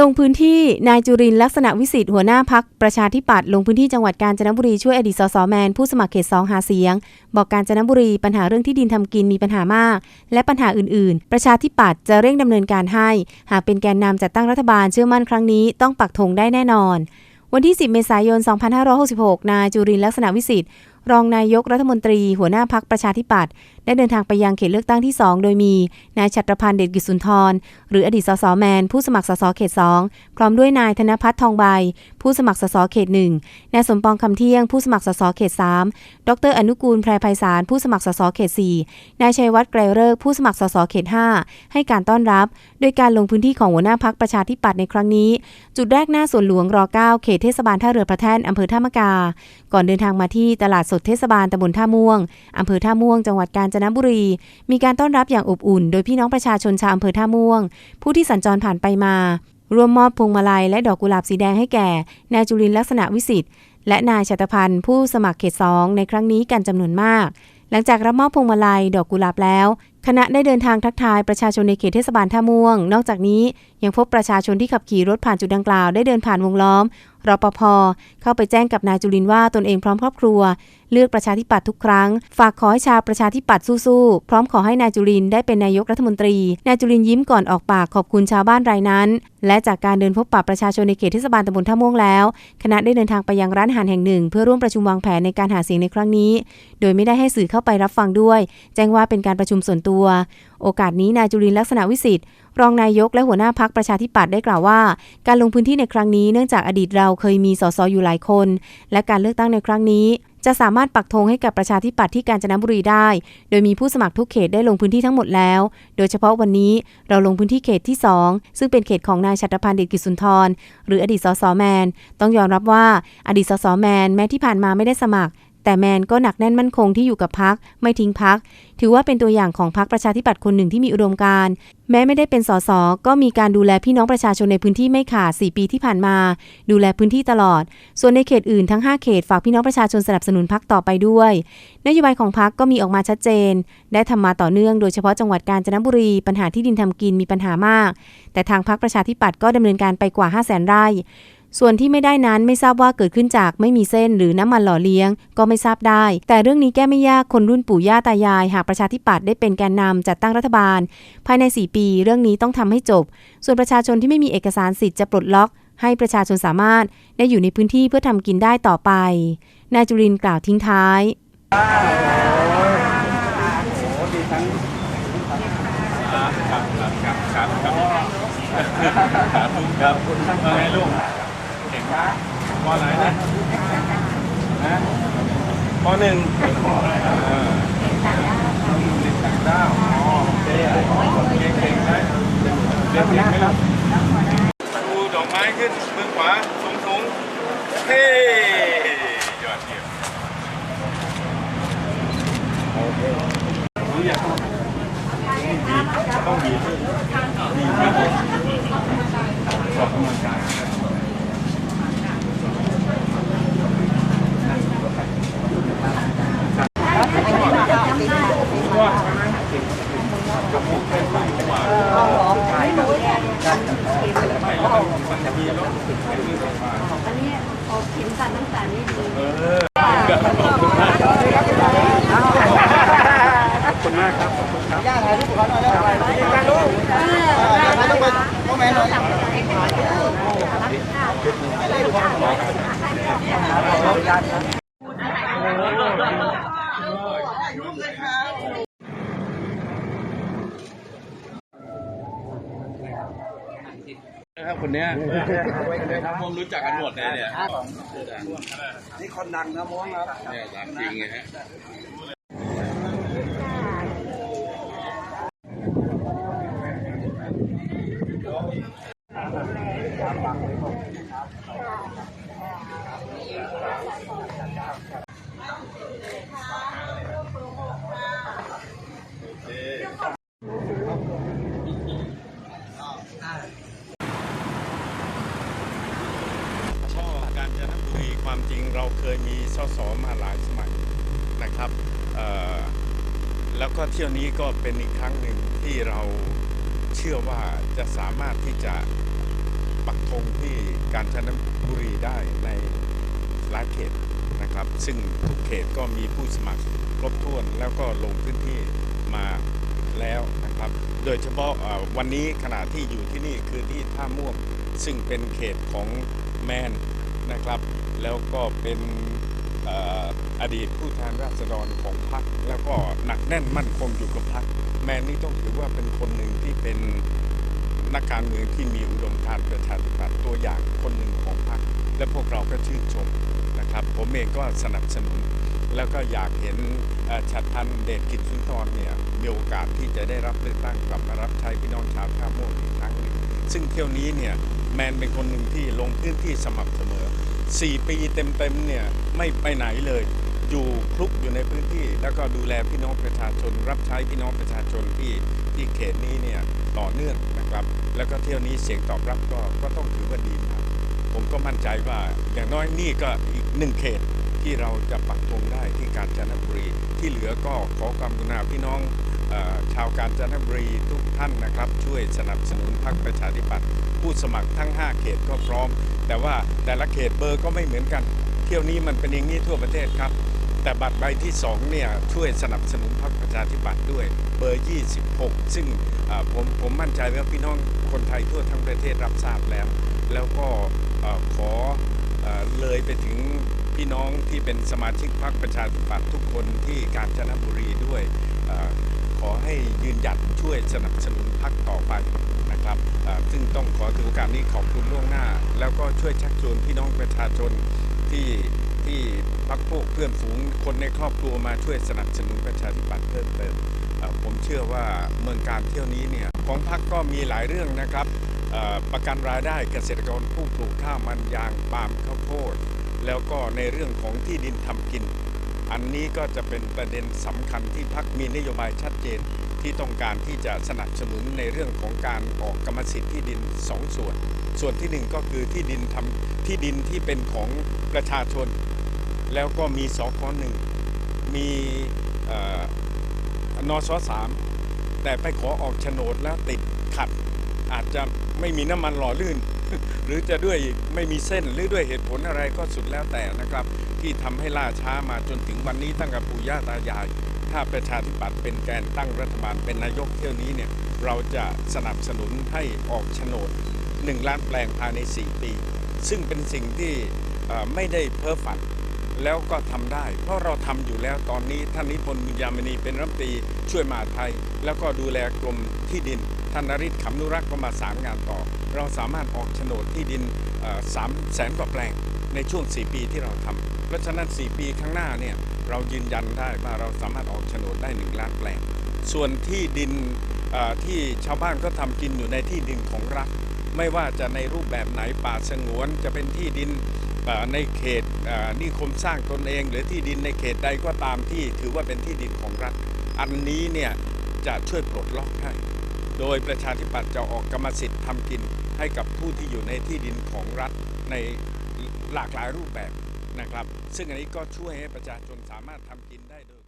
ลงพื้นที่นายจุรินลักษณะวิสิทธิ์หัวหน้าพักประชาธิปัตย์ลงพื้นที่จังหวัดกาญจนบุรีช่วยอดีตสสแมนผู้สมัครเขตสองหาเสียง บอกกาญจนบุรีปัญหาเรื่องที่ดินทำกินมีปัญหามาก และปัญหาอื่นๆ ประชาธิปัตย์จะเร่งดำเนินการให้ หากเป็นแกนนำจัดตั้งรัฐบาลเชื่อมั่นครั้งนี้ต้องปักธงได้แน่นอน วันที่ 10 เมษายน 2566 นายจุรินลักษณะวิสิทธิ์รองนายกรัฐมนตรี หัวหน้าพักประชาธิปัตย์ได้เดินทางไปยังเขตเลือกตั้งที่ 2 โดยมีนายชัตรพันธ์เดชกิจสุนทร หรืออดีตสสแมน ผู้สมัครสสเขต 2 พร้อมด้วยนายธนพัฒน์ทองใบ ผู้สมัครสสเขต 1 นายสมปองคำเที่ยง ผู้สมัครสสเขต 3 ดรอนุกูลแพรไพศาลผู้สมัครสสเขต 4 นายชัยวัฒน์ไกรเลิกษ์ผู้สมัครสสเขต 5 ให้การต้อนรับ โดยการลงพื้นที่ของหัวหน้าพักประชาธิปัตย์ในครั้งนี้ จุดแรกหน้าสวนหลวงร9เขตเทศบาลท่าเรือพระแท่นอำเภอท่ามะกา ก่อนเดินทางมาที่ตลาดสดเทศบาลตำบลท่าม่วงอำเภอท่าม่วงจังหวัดกาญจนบุรี มีการต้อนรับอย่างอบอุ่น โดยพี่น้องประชาชนชาวอำเภอท่าม่วง ผู้ที่สัญจรผ่านไปมา ร่วมมอบพวงมาลัยและดอกกุหลาบสีแดงให้แก่นายจุลินลักษณะวิสิทธิ์และนายชัตพันธ์ผู้สมัครเขตสองในครั้งนี้กันจำนวนมาก หลังจากรับมอบพวงมาลัยดอกกุหลาบแล้วคณะได้เดินทางทักทายประชาชนในเขตเทศบาลท่าม่วง นอกจากนี้ยังพบประชาชนที่ขับขี่รถผ่านจุดดังกล่าวได้เดินผ่านวงล้อม รปภเข้าไปแจ้งกับนายจุลินว่าตนเองพร้อมครอบครัว เลือกประชาธิปัตย์ทุกครั้ง ฝากขอให้ชาวประชาธิปัตย์สู้ๆ พร้อมขอให้นายจุลินได้เป็นนายกรัฐมนตรี นายจุลินยิ้มก่อนออกปากขอบคุณชาวบ้านรายนั้น และจากการเดินพบปะประชาชนในเขตเทศบาลตำบลท่าม่วงแล้ว คณะได้เดินทางไปยังร้านอาหารแห่งหนึ่ง เพื่อร่วมประชุมวางแผนในการหาเสียงในครั้งนี้ โดยไม่ได้ให้สื่อเข้าไปรับฟังด้วย แจ้งว่าเป็นการประชุมส่วนตัว โอกาสนี้นายจุลินลักษณะวิสิทธิ์ รองนายกและหัวหน้าพักประชาธิปัตย์ได้กล่าวว่า การลงพื้นที่ในครั้งนี้เนื่องจากอดีตเราเคยมีสสอยู่หลายคน และการเลือกตั้งในครั้งนี้ จะสามารถปักธงให้กับประชาธิปัตย์ที่กาญจนบุรีได้ โดยมีผู้สมัครทุกเขตได้ลงพื้นที่ทั้งหมดแล้ว โดยเฉพาะวันนี้เราลงพื้นที่เขตที่ 2 ซึ่งเป็นเขตของนายชัตรพันธ์เดชกิจสุนทร หรืออดีตสสแมน ต้องยอมรับว่าอดีตสสแมนแม้ที่ผ่านมาไม่ได้สมัคร แต่แมนก็หนักแน่นมั่นคงที่อยู่กับพักไม่ทิ้งพัก ถือว่าเป็นตัวอย่างของพักประชาธิปัตย์คนหนึ่งที่มีอุดมการณ์แม้ไม่ได้เป็นสสก็มีการดูแลพี่น้องประชาชนในพื้นที่ไม่ขาด 4 ปีที่ผ่านมา ดูแลพื้นที่ตลอด ส่วนในเขตอื่นทั้ง 5 เขตฝากพี่น้องประชาชนสนับสนุนพักต่อไปด้วย นโยบายของพักก็มีออกมาชัดเจน ได้ทำมาต่อเนื่องโดยเฉพาะจังหวัดกาญจนบุรี ปัญหาที่ดินทำกินมีปัญหามาก แต่ทางพักประชาธิปัตย์ก็ดำเนินการไปกว่า 5 0 0 0 0 0ไร่ ส่วนที่ไม่ได้นั้นไม่ทราบว่าเกิดขึ้นจากไม่มีเส้นหรือน้ำมันหล่อเลี้ยง ก็ไม่ทราบได้ แต่เรื่องนี้แก้ไม่ยากคนรุ่นปู่ย่าตายาย หากประชาธิปัตย์ได้เป็นแกนนำจัดตั้งรัฐบาล ภายใน 4 ปี เรื่องนี้ต้องทำให้จบ ส่วนประชาชนที่ไม่มีเอกสารสิทธิ์จะปลดล็อก ให้ประชาชนสามารถได้อยู่ในพื้นที่เพื่อทำกินได้ต่อไปนายจุรินกล่าวทิ้งท้ายครับครับครับครับครับครับว่าไงลูกเก่งมากป อไหนนะนะปอหนึ่งเออเด็กต่างด้าวอ๋อโอเคเก่งเก่งไหมเรียนเก่งไหมล่ะดูดอกไม้ขึ้นมือขวาสูงสูงเฮ้ยอดเยี่ยมโอเครู้ยังต้องดีขึ้นดีครับผมออกกำลังกายมันจะมีรถ อันนี้ออกเข็มสั่นตั้งแต่นี้ดีเออขอบคุณมากขอบคุณมากครับขอบคุณครับนะครับ คนเนี้ยผมรู้จักกันหมดเลยเนี่ยนี่คนดังนะม้วงครับเนี่ยถามจริงไงฮะ ช่อการจนบุรีความจริงเราเค ยมีสสมาหลายสมัยนะครับแล้วก็เที่ยวนี้ก็เป็นอีกครั้งหนึ่งที่เราเชื่อว่าจะสามารถที่จะปักธงที่กาญจนบุรีได้ในหลายเขตนะครับ ซึ่งทุกเขตก็มีผู้สมัครครบถ้วนแล้วก็ลงพื้นที่มาแล้วนะครับ โดยเฉพาะวันนี้ขณะที่อยู่ที่นี่คือที่ท่าม่วงซึ่งเป็นเขตของแมนนะครับ แล้วก็เป็นออดีตผู้แทนราษฎรของพรรคแล้วก็หนักแน่นมั่นคงอยู่กับพรรคแมนนี่ต้องถือว่าเป็นคนหนึ่งที่เป็นนักการเมืองที่มีอุดมการณ์ประชาธิปไตยตัวอย่างคนหนึ่งของพรรคและพวกเราก็ชื่นชมนะครับ ผมเองก็สนับสนุน แล้วก็อยากเห็นชัดทันเดชกิจสุนทรเนี่ยมีโอกาสที่จะได้รับเลือกตั้งกลับมารับใช้พี่น้องชาวท่าม่วงอีกครั้งหนึ่งซึ่งเที่ยวนี้เนี่ยแมนเป็นคนหนึ่งที่ลงพื้นที่สม่ำเสมอ 4 ปีเต็มๆเนี่ยไม่ไปไหนเลย อยู่คลุกอยู่ในพื้นที่ แล้วก็ดูแลพี่น้องประชาชน รับใช้พี่น้องประชาชนที่ที่เขตนี้เนี่ยต่อเนื่องนะครับ แล้วก็เที่ยวนี้เสียงตอบรับก็ก็ต้องถือว่าดีมากผมก็มั่นใจว่าอย่างน้อยนี่ก็อีกหนึ่งเขตที่เราจะปักธงได้ที่กาญจนบุรี ที่เหลือก็ขอความกรุณาพี่น้องอชาวกาญจนบุรีทุกท่านนะครับ ช่วยสนับสนุนพรรคประชาธิปัตย์ ผู้สมัครทั้ง 5 เขตก็พร้อม แต่ว่าแต่ละเขตเบอร์ก็ไม่เหมือนกัน เที่ยวนี้มันเป็นอย่างนี้ทั่วประเทศครับ แต่บัตรใบที่2เนี่ยช่วยสนับสนุนพรรคประชาธิปัตย์ด้วยเบอร์ 26 ซึ่งผมผมมั่นใจว่าพี่น้องคนไทยทั่วทั้งประเทศรับทราบแล้ว แล้วก็ขอเอ่อเลยไปถึงพี่น้องที่เป็นสมาชิกพรรคประชาธิปัตย์ทุกคนที่กาญจนบุรีด้วยอขอให้ยืนหยัดช่วยสนับสนุนพรรคต่อไป นะครับซึ่งต้องขอถือโอกาสนี้ขอบคุณล่วงหน้า แล้วก็ช่วยชักชวนพี่น้องประชาชนที่ที่พักพวกเพื่อนฝูงคนในครอบครัวมาช่วยสนับสนุนประชาธิปัตย์เพิ่มเติมผมเชื่อว่าเมืองการเที่ยวนี้เนี่ยของพรรคก็มีหลายเรื่องนะครับประกันรายได้เกษตรกรผู้ปลูกข้าวมันยางปาล์มข้าวโพดแล้วก็ในเรื่องของที่ดินทำกิน อันนี้ก็จะเป็นประเด็นสำคัญที่พักมีนโยบายชัดเจน ที่ต้องการที่จะสนับสนุนในเรื่องของการออกกรรมสิทธิ์ที่ดินสองส่วน ส่วนที่หนึ่งก็คือที่ดินทำที่ดินที่เป็นของประชาชน แล้วก็มีสคหนึ่งมีเอ่อนสสามแต่ไปขอออกโฉนดแล้วติดขัด อาจจะไม่มีน้ำมันหล่อลื่น หรือจะด้วยไม่มีเส้นหรือด้วยเหตุผลอะไรก็สุดแล้วแต่นะครับ ที่ทำให้ล่าช้ามาจนถึงวันนี้ตั้งแต่ปู่ย่าตายาย ถ้าประชาธิปัตย์เป็นแกนตั้งรัฐบาลเป็นนายกเที่ยวนี้เนี่ยเราจะสนับสนุนให้ออกโฉนด 1 ล้านแปลงภายใน 4 ปี ซึ่งเป็นสิ่งที่ไม่ได้เพ้อฝันแล้วก็ทำได้ เพราะเราทำอยู่แล้วตอนนี้ท่านนิพนธ์บุญยามณีเป็นรัฐมนตรีช่วยมหาไทย แล้วก็ดูแลกรมที่ดินท่านนริศขำนุรักษ์ก็มาสารงานต่อ เราสามารถออกโฉนดที่ดินสามแสนกว่าแปลงในช่วง 4 ปีที่เราทำ เพราะฉะนั้น 4 ปีข้างหน้าเนี่ยเรายืนยันได้ว่าเราสามารถออกโฉนดได้ 1 ล้านแปลง ส่วนที่ดินที่ชาวบ้านก็ทำกินอยู่ในที่ดินของรัฐ ไม่ว่าจะในรูปแบบไหนป่าสงวนจะเป็นที่ดินในเขตนิคมสร้างตนเอง หรือที่ดินในเขตใดก็ตามที่ถือว่าเป็นที่ดินของรัฐ อันนี้เนี่ยจะช่วยปลดล็อกให้ โดยประชาธิปัตย์จะออกกรรมสิทธิ์ทำกินให้กับผู้ที่อยู่ในที่ดินของรัฐในหลากหลายรูปแบบ นะครับ ซึ่งอันนี้ก็ช่วยให้ประชาชนสามารถทำกินได้โดย